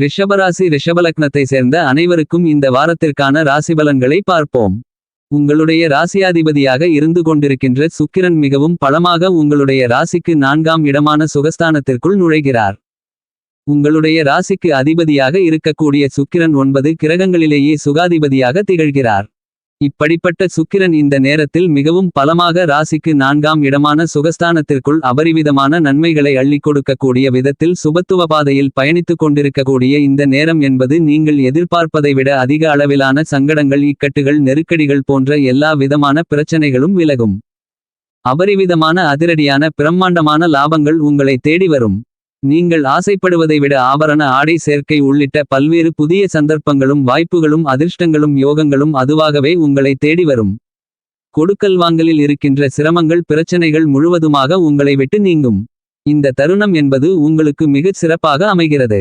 ரிஷபராசி ரிஷபலக்னத்தை சேர்ந்த அனைவருக்கும் இந்த வாரத்திற்கான ராசிபலன்களை பார்ப்போம். உங்களுடைய ராசியாதிபதியாக இருந்து கொண்டிருக்கின்ற சுக்கிரன் மிகவும் பலமாக உங்களுடைய ராசிக்கு நான்காம் இடமான சுகஸ்தானத்திற்குள் நுழைகிறார். உங்களுடைய ராசிக்கு அதிபதியாக இருக்கக்கூடிய சுக்கிரன் ஒன்பது கிரகங்களிலேயே சுகாதிபதியாக திகழ்கிறார். இப்படிப்பட்ட சுக்கிரன் இந்த நேரத்தில் மிகவும் பலமாக ராசிக்கு நான்காம் இடமான சுகஸ்தானத்திற்குள் அபரிவிதமான நன்மைகளை அள்ளிக் கொடுக்கக்கூடிய விதத்தில் சுபத்துவ பாதையில் பயணித்துக் கொண்டிருக்கக்கூடிய இந்த நேரம் என்பது நீங்கள் எதிர்பார்ப்பதை விட அதிக அளவிலான சங்கடங்கள் இக்கட்டுகள் நெருக்கடிகள் போன்ற எல்லா விதமான பிரச்சனைகளும் விலகும். அபரிவிதமான அதிரடியான பிரம்மாண்டமான லாபங்கள் உங்களை தேடி வரும். நீங்கள் ஆசைப்படுவதை விட ஆபரண ஆடை சேர்க்கை உள்ளிட்ட பல்வேறு புதிய சந்தர்ப்பங்களும் வாய்ப்புகளும் அதிர்ஷ்டங்களும் யோகங்களும் அதுவாகவே உங்களை தேடி வரும். கொடுக்கல் வாங்கலில் இருக்கின்ற சிரமங்கள் பிரச்சனைகள் முழுவதுமாக உங்களை விட்டு நீங்கும். இந்த தருணம் என்பது உங்களுக்கு மிகச் சிறப்பாக அமைகிறது.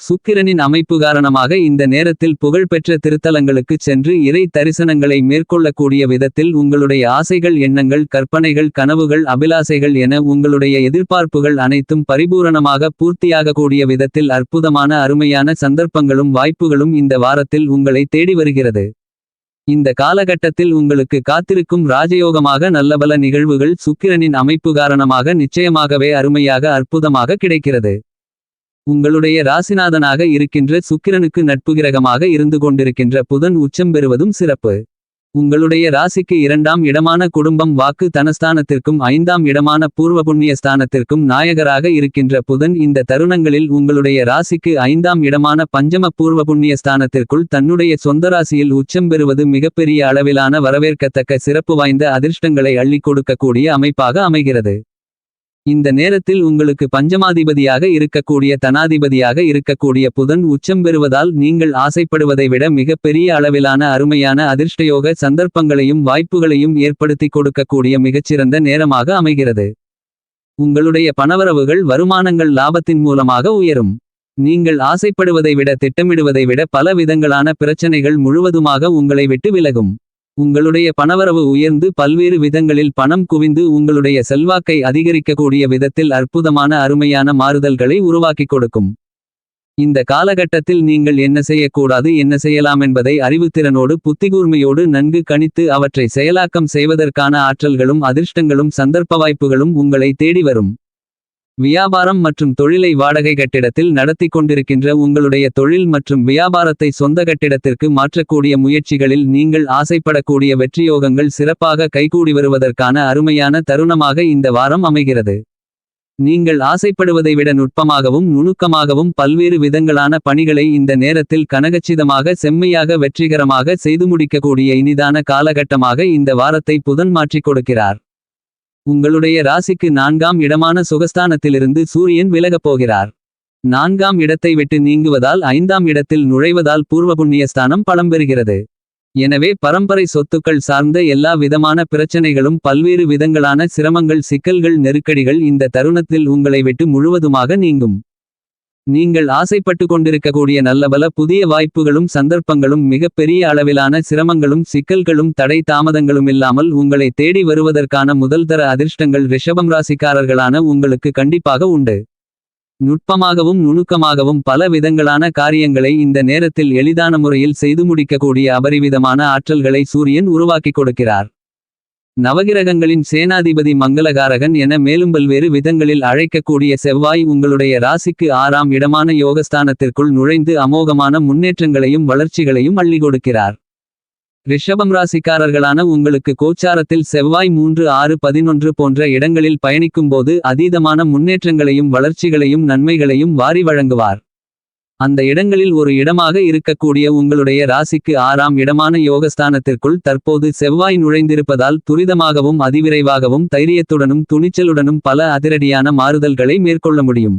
சுக்கிரனின் அமைப்பு காரணமாக இந்த நேரத்தில் புகழ்பெற்ற திருத்தலங்களுக்குச் சென்று இறை தரிசனங்களை மேற்கொள்ளக்கூடிய விதத்தில் உங்களுடைய ஆசைகள் எண்ணங்கள் கற்பனைகள் கனவுகள் அபிலாசைகள் என உங்களுடைய எதிர்பார்ப்புகள் அனைத்தும் பரிபூரணமாக பூர்த்தியாகக்கூடிய விதத்தில் அற்புதமான அருமையான சந்தர்ப்பங்களும் வாய்ப்புகளும் இந்த வாரத்தில் உங்களை தேடி வருகிறது. இந்த காலகட்டத்தில் உங்களுக்கு காத்திருக்கும் ராஜயோகமாக நல்லபல நிகழ்வுகள் சுக்கிரனின் அமைப்பு காரணமாக நிச்சயமாகவே அருமையாக அற்புதமாக கிடைக்கிறது. உங்களுடைய ராசிநாதனாக இருக்கின்ற சுக்கிரனுக்கு நட்புகிரகமாக இருந்து கொண்டிருக்கின்ற புதன் உச்சம் பெறுவதும் சிறப்பு. உங்களுடைய ராசிக்கு இரண்டாம் இடமான குடும்பம் வாக்கு தனஸ்தானத்திற்கும் ஐந்தாம் இடமான பூர்வ புண்ணிய ஸ்தானத்திற்கும் நாயகராக இருக்கின்ற புதன் இந்த தருணங்களில் உங்களுடைய ராசிக்கு ஐந்தாம் இடமான பஞ்சம பூர்வ புண்ணிய ஸ்தானத்திற்குள் தன்னுடைய சொந்த ராசியில் உச்சம் பெறுவது மிகப்பெரிய அளவிலான வரவேற்கத்தக்க சிறப்பு வாய்ந்த அதிர்ஷ்டங்களை அள்ளிக் கொடுக்கக்கூடிய அமைப்பாக அமைகிறது. இந்த நேரத்தில் உங்களுக்கு பஞ்சமாதிபதியாக இருக்கக்கூடிய தனாதிபதியாக இருக்கக்கூடிய புதன் உச்சம் பெறுவதால் நீங்கள் ஆசைப்படுவதை விட மிகப்பெரிய அளவிலான அருமையான அதிர்ஷ்டயோக சந்தர்ப்பங்களையும் வாய்ப்புகளையும் ஏற்படுத்திக் கொடுக்கக்கூடிய மிகச்சிறந்த நேரமாக அமைகிறது. உங்களுடைய பணவரவுகள் வருமானங்கள் லாபத்தின் மூலமாக உயரும். நீங்கள் ஆசைப்படுவதை விட திட்டமிடுவதை விட பல விதங்களான பிரச்சனைகள் முழுவதுமாக உங்களை விட்டு விலகும். உங்களுடைய பணவரவு உயர்ந்து பல்வேறு விதங்களில் பணம் குவிந்து உங்களுடைய செல்வாக்கை அதிகரிக்கக்கூடிய விதத்தில் அற்புதமான அருமையான மாறுதல்களை உருவாக்கிக் கொடுக்கும். இந்த காலகட்டத்தில் நீங்கள் என்ன செய்யக்கூடாது என்ன செய்யலாமென்பதை அறிவுத்திறனோடு புத்திகூர்மையோடு நன்கு கணித்து அவற்றை செயலாக்கம் செய்வதற்கான ஆற்றல்களும் அதிர்ஷ்டங்களும் சந்தர்ப்ப வாய்ப்புகளும் உங்களை தேடி வரும். வியாபாரம் மற்றும் தொழிலை வாடகை கட்டிடத்தில் நடத்திக் கொண்டிருக்கின்ற உங்களுடைய தொழில் மற்றும் வியாபாரத்தை சொந்த கட்டிடத்திற்கு மாற்றக்கூடிய முயற்சிகளில் நீங்கள் ஆசைப்படக்கூடிய வெற்றியோகங்கள் சிறப்பாக கைகூடி வருவதற்கான அருமையான தருணமாக இந்த வாரம் அமைகிறது. நீங்கள் ஆசைப்படுவதை விட நுட்பமாகவும் நுணுக்கமாகவும் பல்வேறு விதங்களான பணிகளை இந்த நேரத்தில் கனகச்சிதமாக செம்மையாக வெற்றிகரமாக செய்து முடிக்கக்கூடிய இனிதான காலகட்டமாக இந்த வாரத்தை புதன் மாற்றிக் கொடுக்கிறார். உங்களுடைய ராசிக்கு நான்காம் இடமான சுகஸ்தானத்திலிருந்து சூரியன் விலகப் போகிறார். நான்காம் இடத்தை விட்டு நீங்குவதால் ஐந்தாம் இடத்தில் நுழைவதால் பூர்வ புண்ணியஸ்தானம் பலம் பெறுகிறது. எனவே பரம்பரை சொத்துக்கள் சார்ந்த எல்லா விதமான பிரச்சனைகளும் பல்வேறு விதங்களான சிரமங்கள் சிக்கல்கள் நெருக்கடிகள் இந்த தருணத்தில் உங்களை விட்டு முழுவதுமாக நீங்கும். நீங்கள் ஆசைப்பட்டு கொண்டிருக்கக்கூடிய நல்லபல புதிய வாய்ப்புகளும் சந்தர்ப்பங்களும் மிகப்பெரிய அளவிலான சிரமங்களும் சிக்கல்களும் தடை தாமதங்களும் இல்லாமல் உங்களை தேடி வருவதற்கான முதல்தர அதிர்ஷ்டங்கள் ரிஷபம் ராசிக்காரர்களான உங்களுக்கு கண்டிப்பாக உண்டு. நுட்பமாகவும் நுணுக்கமாகவும் பல விதங்களான காரியங்களை இந்த நேரத்தில் எளிதான முறையில் செய்து முடிக்கக்கூடிய அபரிவிதமான ஆற்றல்களை சூரியன் உருவாக்கிக் கொடுக்கிறார். நவகிரகங்களின் சேனாதிபதி மங்களகாரகன் என மேலும் பல்வேறு விதங்களில் அழைக்கக்கூடிய செவ்வாய் உங்களுடைய ராசிக்கு ஆறாம் இடமான யோகஸ்தானத்திற்குள் நுழைந்து அமோகமான முன்னேற்றங்களையும் வளர்ச்சிகளையும் அள்ளி கொடுக்கிறார். ரிஷபம் ராசிக்காரர்களான உங்களுக்கு கோச்சாரத்தில் செவ்வாய் மூன்று ஆறு பதினொன்று போன்ற இடங்களில் பயணிக்கும்போது அதீதமான முன்னேற்றங்களையும் வளர்ச்சிகளையும் நன்மைகளையும் வாரி வழங்குவார். அந்த இடங்களில் ஒரு இடமாக இருக்கக்கூடிய உங்களுடைய ராசிக்கு ஆறாம் இடமான யோகஸ்தானத்திற்குள் தற்போது செவ்வாய் நுழைந்திருப்பதால் துரிதமாகவும் அதிவிரைவாகவும் தைரியத்துடனும் துணிச்சலுடனும் பல அதிரடியான மாறுதல்களை மேற்கொள்ள முடியும்.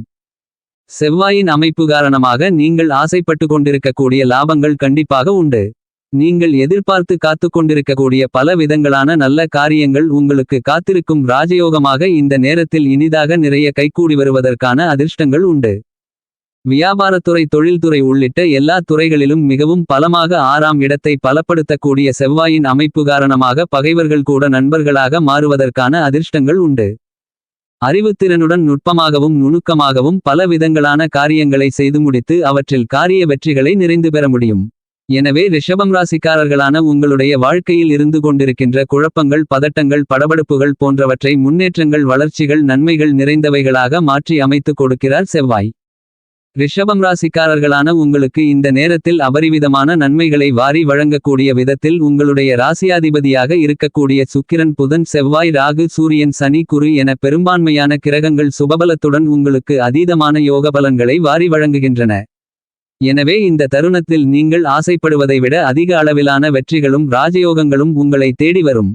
செவ்வாயின் அமைப்பு காரணமாக நீங்கள் ஆசைப்பட்டு கொண்டிருக்கக்கூடிய லாபங்கள் கண்டிப்பாக உண்டு. நீங்கள் எதிர்பார்த்து காத்துக் கொண்டிருக்கக்கூடிய பல விதங்களான நல்ல காரியங்கள் உங்களுக்கு காத்திருக்கும் ராஜயோகமாக இந்த நேரத்தில் இனிதாக நிறைய கைகூடி வருவதற்கான அதிர்ஷ்டங்கள் உண்டு. வியாபாரத்துறை தொழில்துறை உள்ளிட்ட எல்லா துறைகளிலும் மிகவும் பலமாக ஆறாம் இடத்தை பலப்படுத்தக்கூடிய செவ்வாயின் அமைப்பு காரணமாக பகைவர்கள் கூட நண்பர்களாக மாறுவதற்கான அதிர்ஷ்டங்கள் உண்டு. அறிவுத்திறனுடன் நுட்பமாகவும் நுணுக்கமாகவும் பல விதங்களான காரியங்களை செய்து முடித்து அவற்றில் காரிய வெற்றிகளை நிறைந்து பெற முடியும் எனவே ரிஷபம் ராசிக்காரர்களான உங்களுடைய வாழ்க்கையில் இருந்து கொண்டிருக்கின்ற குழப்பங்கள் பதட்டங்கள் படபடுப்புகள் போன்றவற்றை முன்னேற்றங்கள் வளர்ச்சிகள் நன்மைகள் நிறைந்தவைகளாக மாற்றி அமைத்துக் கொடுக்கிறார் செவ்வாய் ரிஷபம் ராசிக்காரர்களான உங்களுக்கு இந்த நேரத்தில் அபரிவிதமான நன்மைகளை வாரி வழங்கக்கூடிய விதத்தில் உங்களுடைய ராசியாதிபதியாக இருக்கக்கூடிய சுக்கிரன் புதன் செவ்வாய் ராகு சூரியன் சனி குரு என பெரும்பான்மையான கிரகங்கள் சுபபலத்துடன் உங்களுக்கு அதீதமான யோக பலன்களை வாரி வழங்குகின்றன. எனவே இந்த தருணத்தில் நீங்கள் ஆசைப்படுவதை விட அதிக அளவிலான வெற்றிகளும் ராஜயோகங்களும் உங்களை தேடி வரும்.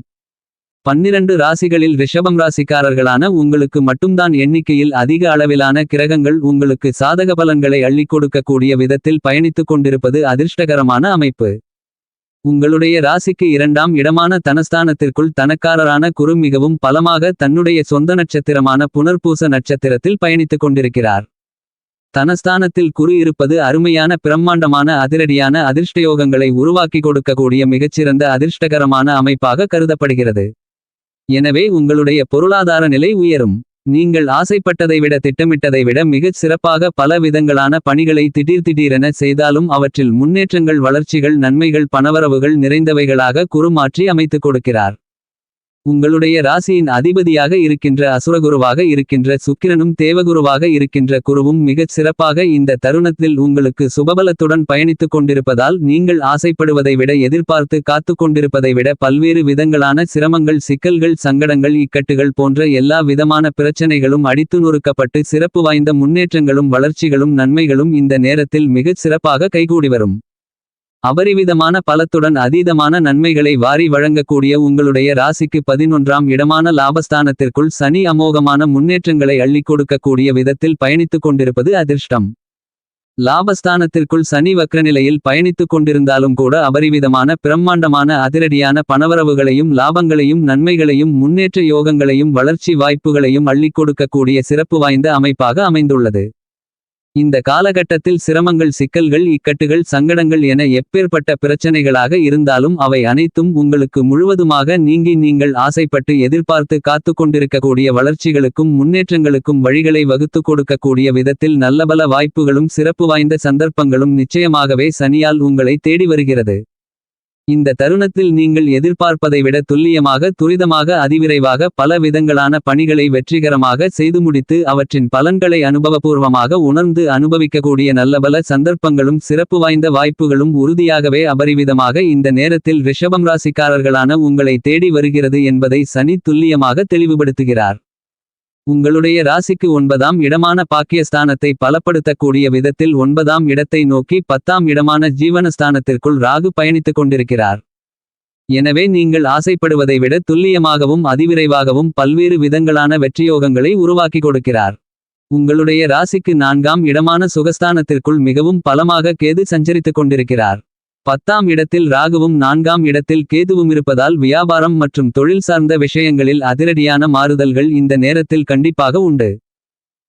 பன்னிரண்டு ராசிகளில் ரிஷபம் ராசிக்காரர்களான உங்களுக்கு மட்டும்தான் எண்ணிக்கையில் அதிக அளவிலான கிரகங்கள் உங்களுக்கு சாதக பலன்களை அள்ளிக் கொடுக்கக்கூடிய விதத்தில் பயணித்துக் கொண்டிருப்பது அதிர்ஷ்டகரமான அமைப்பு. உங்களுடைய ராசிக்கு இரண்டாம் இடமான தனஸ்தானத்திற்குள் தனக்காரரான குரு மிகவும் பலமாக தன்னுடைய சொந்த நட்சத்திரமான புனர்பூச நட்சத்திரத்தில் பயணித்துக் கொண்டிருக்கிறார். தனஸ்தானத்தில் குரு இருப்பது அருமையான பிரம்மாண்டமான அதிரடியான அதிர்ஷ்டயோகங்களை உருவாக்கி கொடுக்கக்கூடிய மிகச்சிறந்த அதிர்ஷ்டகரமான அமைப்பாக கருதப்படுகிறது. எனவே உங்களுடைய பொருளாதார நிலை உயரும். நீங்கள் ஆசைப்பட்டதை விட திட்டமிட்டதை விட மிகச் சிறப்பாக பல விதங்களான பணிகளை திடீர் திடீரென செய்தாலும் அவற்றில் முன்னேற்றங்கள் வளர்ச்சிகள் நன்மைகள் பணவரவுகள் நிறைந்தவைகளாக குறுமாற்றி அமைத்துக் கொடுக்கிறார். உங்களுடைய ராசியின் அதிபதியாக இருக்கின்ற அசுரகுருவாக இருக்கின்ற சுக்கிரனும் தேவகுருவாக இருக்கின்ற குருவும் மிகச் சிறப்பாக இந்த தருணத்தில் உங்களுக்கு சுபபலத்துடன் பயணித்துக் கொண்டிருப்பதால் நீங்கள் ஆசைப்படுவதை விட எதிர்பார்த்து காத்துக் கொண்டிருப்பதை விட பல்வேறு விதங்களான சிரமங்கள் சிக்கல்கள் சங்கடங்கள் இக்கட்டுகள் போன்ற எல்லா விதமான பிரச்சனைகளும் அடித்து நொறுக்கப்பட்டு சிறப்பு வாய்ந்த முன்னேற்றங்களும் வளர்ச்சிகளும் நன்மைகளும் இந்த நேரத்தில் மிகச் சிறப்பாக கைகூடி வரும். அபரிவிதமான பலத்துடன் அதீதமான நன்மைகளை வாரி வழங்கக்கூடிய உங்களுடைய ராசிக்கு பதினொன்றாம் இடமான லாபஸ்தானத்திற்குள் சனி அமோகமான முன்னேற்றங்களை அள்ளிக் கொடுக்கக்கூடிய விதத்தில் பயணித்துக் கொண்டிருப்பது அதிர்ஷ்டம். லாபஸ்தானத்திற்குள் சனி வக்ரநிலையில் பயணித்துக் கொண்டிருந்தாலும் கூட அபரிவிதமான பிரம்மாண்டமான அதிரடியான பணவரவுகளையும் லாபங்களையும் நன்மைகளையும் முன்னேற்ற யோகங்களையும் வளர்ச்சி வாய்ப்புகளையும் அள்ளிக் கொடுக்கக்கூடிய சிறப்பு வாய்ந்த அமைப்பாக அமைந்துள்ளது. இந்த காலகட்டத்தில் சிரமங்கள் சிக்கல்கள் இக்கட்டுகள் சங்கடங்கள் என எப்பேற்பட்ட பிரச்சனைகளாக இருந்தாலும் அவை அனைத்தும் உங்களுக்கு முழுவதுமாக நீங்கி நீங்கள் ஆசைப்பட்டு எதிர்பார்த்து காத்து கொண்டிருக்கக்கூடிய வளர்ச்சிகளுக்கும் முன்னேற்றங்களுக்கும் வழிகளை வகுத்து கொடுக்கக்கூடிய விதத்தில் நல்லபல வாய்ப்புகளும் சிறப்பு வாய்ந்த சந்தர்ப்பங்களும் நிச்சயமாகவே சனியால் உங்களை தேடி வருகிறது. இந்த தருணத்தில் நீங்கள் எதிர்பார்ப்பதை விட துல்லியமாக துரிதமாக அதிவிரைவாக பல விதங்களான பணிகளை வெற்றிகரமாக செய்து முடித்து அவற்றின் பலன்களை அனுபவபூர்வமாக உணர்ந்து அனுபவிக்கக்கூடிய நல்லபல சந்தர்ப்பங்களும் சிறப்பு வாய்ந்த வாய்ப்புகளும் உறுதியாகவே அபரிவிதமாக இந்த நேரத்தில் ரிஷபம் ராசிக்காரர்களான உங்களை தேடி வருகிறது என்பதை சனி துல்லியமாக தெளிவுபடுத்துகிறார். உங்களுடைய ராசிக்கு ஒன்பதாம் இடமான பாக்கியஸ்தானத்தை பலப்படுத்தக்கூடிய விதத்தில் ஒன்பதாம் இடத்தை நோக்கி பத்தாம் இடமான ஜீவனஸ்தானத்திற்குள் ராகு பயணித்துக் கொண்டிருக்கிறார். எனவே நீங்கள் ஆசைப்படுவதை விட துல்லியமாகவும் அதிவிரைவாகவும் பல்வேறு விதங்களான வெற்றியோகங்களை உருவாக்கி கொடுக்கிறார். உங்களுடைய ராசிக்கு நான்காம் இடமான சுகஸ்தானத்திற்குள் மிகவும் பலமாக கேது சஞ்சரித்துக் கொண்டிருக்கிறார். பத்தாம் இடத்தில் ராகுவும் நான்காம் இடத்தில் கேதுவும் இருப்பதால் வியாபாரம் மற்றும் தொழில் சார்ந்த விஷயங்களில் அதிரடியான மாறுதல்கள் இந்த நேரத்தில் கண்டிப்பாக உண்டு.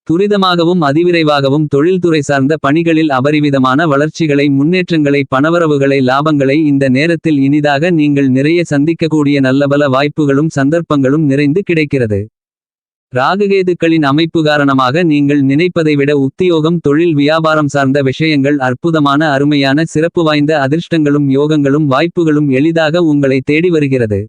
துரிதமாகவும் அதிவிரைவாகவும் தொழில்துறை சார்ந்த பணிகளில் அபரிவிதமான வளர்ச்சிகளை முன்னேற்றங்களை பணவரவுகளை லாபங்களை இந்த நேரத்தில் இனிதாக நீங்கள் நிறைய சந்திக்கக்கூடிய நல்லபல வாய்ப்புகளும் சந்தர்ப்பங்களும் நிறைந்து கிடைக்கிறது. ராகுகேதுக்களின் அமைப்பு காரணமாக நீங்கள் நினைப்பதை விட உத்தியோகம் தொழில் வியாபாரம் சார்ந்த விஷயங்கள் அற்புதமான அருமையான சிறப்பு வாய்ந்த அதிர்ஷ்டங்களும் யோகங்களும் வாய்ப்புகளும் எளிதாக உங்களை தேடி வருகிறது.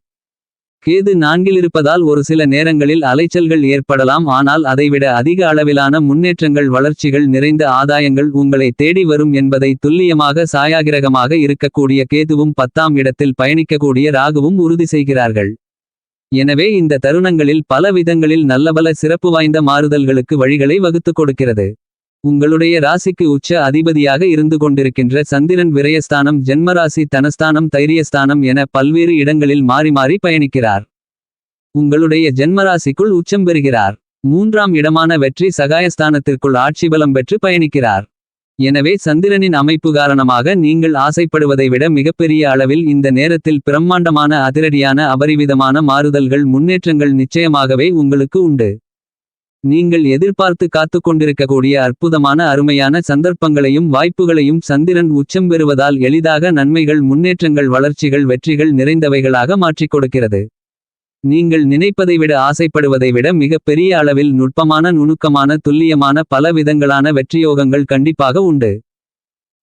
கேது நான்கிலிருப்பதால் ஒரு சில நேரங்களில் அலைச்சல்கள் ஏற்படலாம் ஆனால் அதைவிட அதிக அளவிலான முன்னேற்றங்கள் வளர்ச்சிகள் நிறைந்த ஆதாயங்கள் உங்களை தேடி வரும் என்பதை துல்லியமாக சாயாகிரகமாக இருக்கக்கூடிய கேதுவும் பத்தாம் இடத்தில் பயணிக்கக்கூடிய ராகுவும் உறுதி செய்கிறார்கள். எனவே இந்த தருணங்களில் பல விதங்களில் நல்லபல சிறப்பு வாய்ந்த மாறுதல்களுக்கு வழிகளை வகுத்துக் கொடுக்கிறது. உங்களுடைய ராசிக்கு உச்ச அதிபதியாக இருந்து கொண்டிருக்கின்ற சந்திரன் விரயஸ்தானம் ஜென்மராசி தனஸ்தானம் தைரியஸ்தானம் என பல்வேறு இடங்களில் மாறி மாறி பயணிக்கிறார். உங்களுடைய ஜென்மராசிக்குள் உச்சம் பெறுகிறார். மூன்றாம் இடமான வெற்றி சகாயஸ்தானத்திற்குள் ஆட்சி பலம் பெற்று பயணிக்கிறார். எனவே சந்திரனின் அமைப்பு காரணமாக நீங்கள் ஆசைப்படுவதை விட மிகப்பெரிய அளவில் இந்த நேரத்தில் பிரம்மாண்டமான அதிரடியான அபரிவிதமான மாறுதல்கள் முன்னேற்றங்கள் நிச்சயமாகவே உங்களுக்கு உண்டு. நீங்கள் எதிர்பார்த்து காத்து கொண்டிருக்கக்கூடிய அற்புதமான அருமையான சந்தர்ப்பங்களையும் வாய்ப்புகளையும் சந்திரன் உச்சம் பெறுவதால் எளிதாக நன்மைகள் முன்னேற்றங்கள் வளர்ச்சிகள் வெற்றிகள் நிறைந்தவைகளாக மாற்றிக் கொடுக்கிறது. நீங்கள் நினைப்பதை விட ஆசைப்படுவதை விட மிகப்பெரிய அளவில் நுட்பமான நுணுக்கமான துல்லியமான பல விதங்களான வெற்றியோகங்கள் கண்டிப்பாக உண்டு.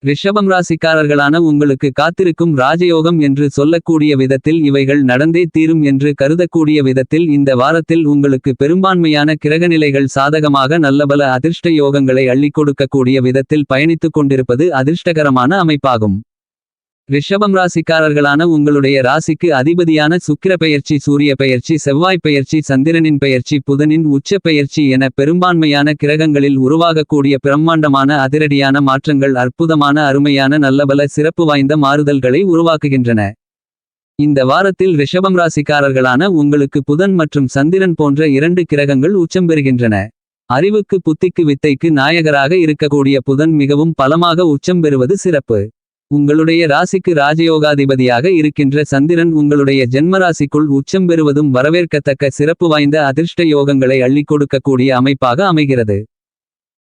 ரிஷபம் ராசிக்காரர்களான உங்களுக்கு காத்திருக்கும் ராஜயோகம் என்று சொல்லக்கூடிய விதத்தில் இவைகள் நடந்தே தீரும் என்று கருதக்கூடிய விதத்தில் இந்த வாரத்தில் உங்களுக்கு பெரும்பான்மையான கிரகநிலைகள் சாதகமாக நல்லபல அதிர்ஷ்ட யோகங்களை அள்ளிக் கொடுக்கக்கூடிய விதத்தில் பயணித்துக் கொண்டிருப்பது அதிர்ஷ்டகரமான அமைப்பாகும். ரிஷபம் ராசிக்காரர்களான உங்களுடைய ராசிக்கு அதிபதியான சுக்கிர பெயர்ச்சி சூரிய பெயர்ச்சி செவ்வாய் பெயர்ச்சி சந்திரனின் பெயர்ச்சி புதனின் உச்ச பெயர்ச்சி என பெரும்பான்மையான கிரகங்களில் உருவாகக்கூடிய பிரம்மாண்டமான அதிரடியான மாற்றங்கள் அற்புதமான அருமையான நல்லபல சிறப்பு வாய்ந்த மாறுதல்களை உருவாக்குகின்றன. இந்த வாரத்தில் ரிஷபம் ராசிக்காரர்களான உங்களுக்கு புதன் மற்றும் சந்திரன் போன்ற இரண்டு கிரகங்கள் உச்சம் பெறுகின்றன. அறிவுக்கு புத்திக்கு வித்தைக்கு நாயகராக இருக்கக்கூடிய புதன் மிகவும் பலமாக உச்சம் பெறுவது சிறப்பு. உங்களுடைய ராசிக்கு ராஜயோகாதிபதியாக இருக்கின்ற சந்திரன் உங்களுடைய ஜென்மராசிக்குள் உச்சம் பெறுவதும் வரவேற்கத்தக்க சிறப்பு வாய்ந்த அதிர்ஷ்ட யோகங்களை அள்ளிக் கொடுக்கக்கூடிய அமைப்பாக அமைகிறது.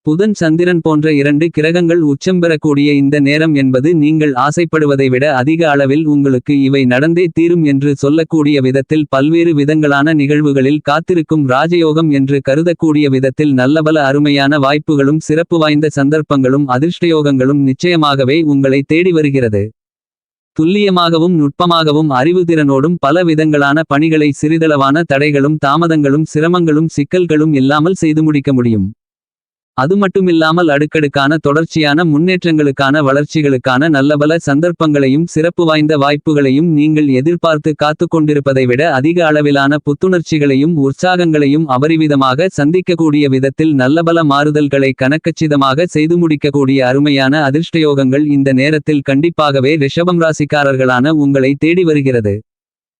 புதன் சந்திரன் போன்ற இரண்டு கிரகங்கள் உச்சம் பெறக்கூடிய இந்த நேரம் என்பது நீங்கள் ஆசைப்படுவதை விட அதிக அளவில் உங்களுக்கு இவை நடந்தே தீரும் என்று சொல்லக்கூடிய விதத்தில் பல்வேறு விதங்களான நிகழ்வுகளில் காத்திருக்கும் ராஜயோகம் என்று கருதக்கூடிய விதத்தில் நல்லபல அருமையான வாய்ப்புகளும் சிறப்பு வாய்ந்த சந்தர்ப்பங்களும் அதிர்ஷ்டயோகங்களும் நிச்சயமாகவே உங்களை தேடி வருகிறது. துல்லியமாகவும் நுட்பமாகவும் அறிவுதிறனோடும் பல விதங்களான பணிகளை சிறிதளவான தடைகளும் தாமதங்களும் சிரமங்களும் சிக்கல்களும் இல்லாமல் செய்து முடிக்க முடியும். அது மட்டுமில்லாமல் அடுக்கடுக்கான தொடர்ச்சியான முன்னேற்றங்களுக்கான வளர்ச்சிகளுக்கான நல்லபல சந்தர்ப்பங்களையும் சிறப்பு வாய்ந்த வாய்ப்புகளையும் நீங்கள் எதிர்பார்த்து காத்துக் கொண்டிருப்பதை விட அதிக அளவிலான புத்துணர்ச்சிகளையும் உற்சாகங்களையும் அபரிவிதமாக சந்திக்கக்கூடிய விதத்தில் நல்லபல மாறுதல்களை கணக்கச்சிதமாக செய்து முடிக்கக்கூடிய அருமையான அதிர்ஷ்டயோகங்கள் இந்த நேரத்தில் கண்டிப்பாகவே ரிஷபம் ராசிக்காரர்களான உங்களை தேடி வருகிறது.